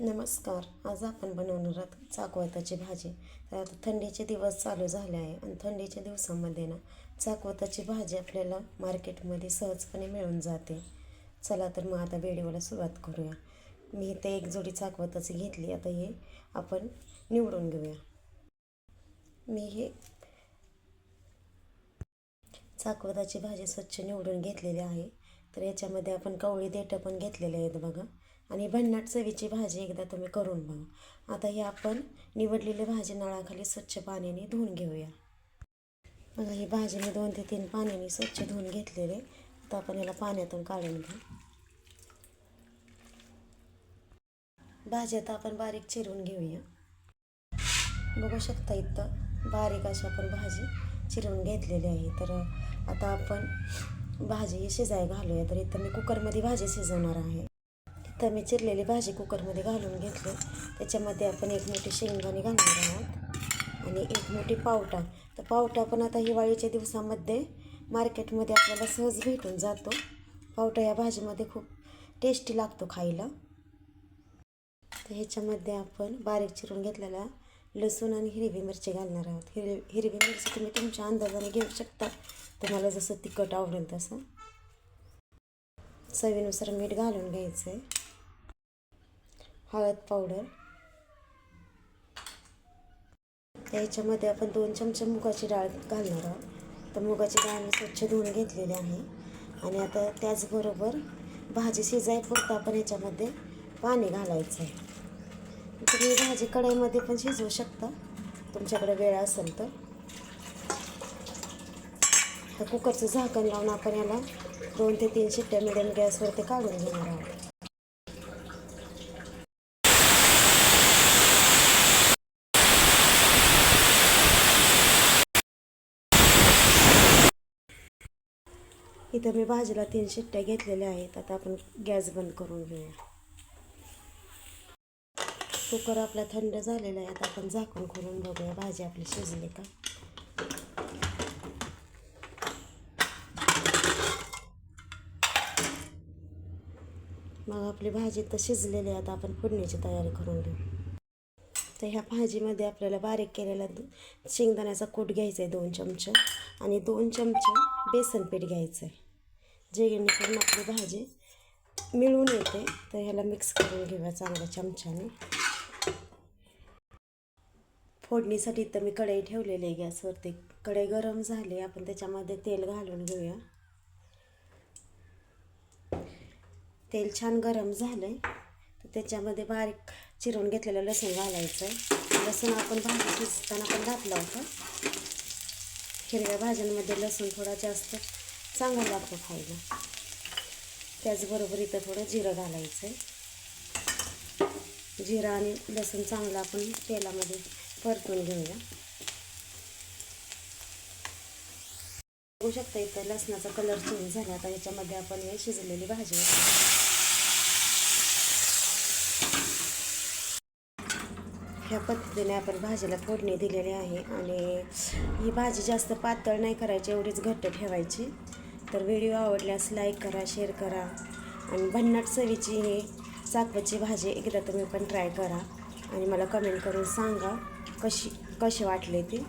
नमस्कार. आज आपण बनवणार आहोत चाकवताची भाजी. तर आता थंडीचे दिवस चालू झाले आहे आणि थंडीच्या दिवसामध्ये ना चाकवताची भाजी आपल्याला मार्केटमध्ये सहजपणे मिळून जाते. चला तर मग आता व्हिडिओला सुरुवात करूया. मी इथे एक जोडी चाकवताची घेतली. आता हे आपण निवडून घेऊया. मी हे चाकवताची भाजी स्वच्छ निवडून घेतलेली आहे. तर याच्यामध्ये आपण कवळी देठं पण घेतलेले आहेत बघा. आणि भन्नाट चवीची भाजी एकदा तुम्ही करून बघा. आता ही आपण निवडलेली भाजी नळाखाली स्वच्छ पाण्याने धुवून घेऊया. बघा ही भाजी मी दोन ते तीन पाण्याने स्वच्छ धुवून घेतलेले आता आपण याला पाण्यातून काढून घेऊ. भाजी आता आपण बारीक चिरून घेऊया. बघू शकता इथं बारीक अशी आपण भाजी चिरून घेतलेली आहे. तर आता आपण भाजी शिजाय घालूया. तर इथं मी कुकरमध्ये भाजी शिजवणार आहे. तर मी चिरलेली भाजी कुकरमध्ये घालून घेतली. त्याच्यामध्ये आपण एक मोठी शेंगदाणे घालणार आहोत आणि एक मोठी पावटा. तर पावटा पण आता हिवाळीच्या दिवसामध्ये मार्केटमध्ये आपल्याला सहज भेटून जातो. पावटा या भाजीमध्ये खूप टेस्टी लागतो खायला. तर ह्याच्यामध्ये आपण बारीक चिरून घेतलेला लसूण आणि हिरवी मिरची घालणार आहोत. हिरवी हिरवी मिरची तुम्ही तुमच्या अंदाजाने घेऊ शकता. तुम्हाला जसं तिखट आवडेल तसं. चवीनुसार मीठ घालून घ्यायचं आहे हळद पावडर. याच्यामध्ये आपण दोन चमचे मुगाची डाळ घालणार आहोत. तर मुगाची डाळ मी स्वच्छ धुवून घेतलेली आहे. आणि आता त्याचबरोबर भाजी शिजायपुरतं आपण याच्यामध्ये पाणी घालायचं आहे. तुम्ही भाजी कढईमध्ये पण शिजवू शकता. तुमच्याकडे वेळ असेल तर. तर कुकरचं झाकण लावून आपण याला दोन ते तीन शिट्ट्या मिडियम गॅसवरती काढून घेणार आहोत. इथं मी भाजीला तीन शिट्ट्या घेतलेल्या आहेत. आता आपण गॅस बंद करून घेऊया. कुकर आपला थंड झालेला आहे. आता आपण झाकून खोलून बघूया भाजी आपली शिजली का. मग आपली भाजी तर शिजलेली आहे. आता आपण फोडणीची तयारी करून घेऊ. तर ह्या भाजीमध्ये आपल्याला बारीक केलेला शेंगदाण्याचा कूट घ्यायचा आहे दोन चमचे आणि दोन चमचे बेसन पीठ घ्यायचं आहे जेणेकरून आपली भाजी मिळून येते. तर ह्याला मिक्स करून घेऊया चांगल्या चमच्याने. फोडणीसाठी तर मी कढई ठेवलेली आहे. गॅसवरती कढई गरम झाली आपण त्याच्यामध्ये तेल घालून घेऊया. तेल छान गरम झालं आहे तर त्याच्यामध्ये बारीक चिरून घेतलेलं लसूण घालायचं आहे. लसूण आपण भाजी शिजताना पण घातला होता. हिरव्या भाज्यांमध्ये लसूण थोडा जास्त चांगला लागतो खायला. त्याचबरोबर इथं थोडं जिरं घालायचं आहे. जिरं आणि लसूण चांगलं आपण तेलामध्ये परतून घेऊया. बघू शकता इथं लसणाचा कलर चेंज झाला. आता ह्याच्यामध्ये आपण हे शिजलेली भाजी ह्या पद्धतीने आपण भाजीला फोडणी दिलेली आहे आणि ही भाजी जास्त पातळ नाही करायची एवढीच घट्ट ठेवायची. तर व्हिडिओ आवडल्यास लाईक करा शेअर करा आणि भन्नाट चवीची ही चाकवची भाजी एकदा तुम्ही पण ट्राय करा आणि मला कमेंट करून सांगा कशी कशी वाटली ती.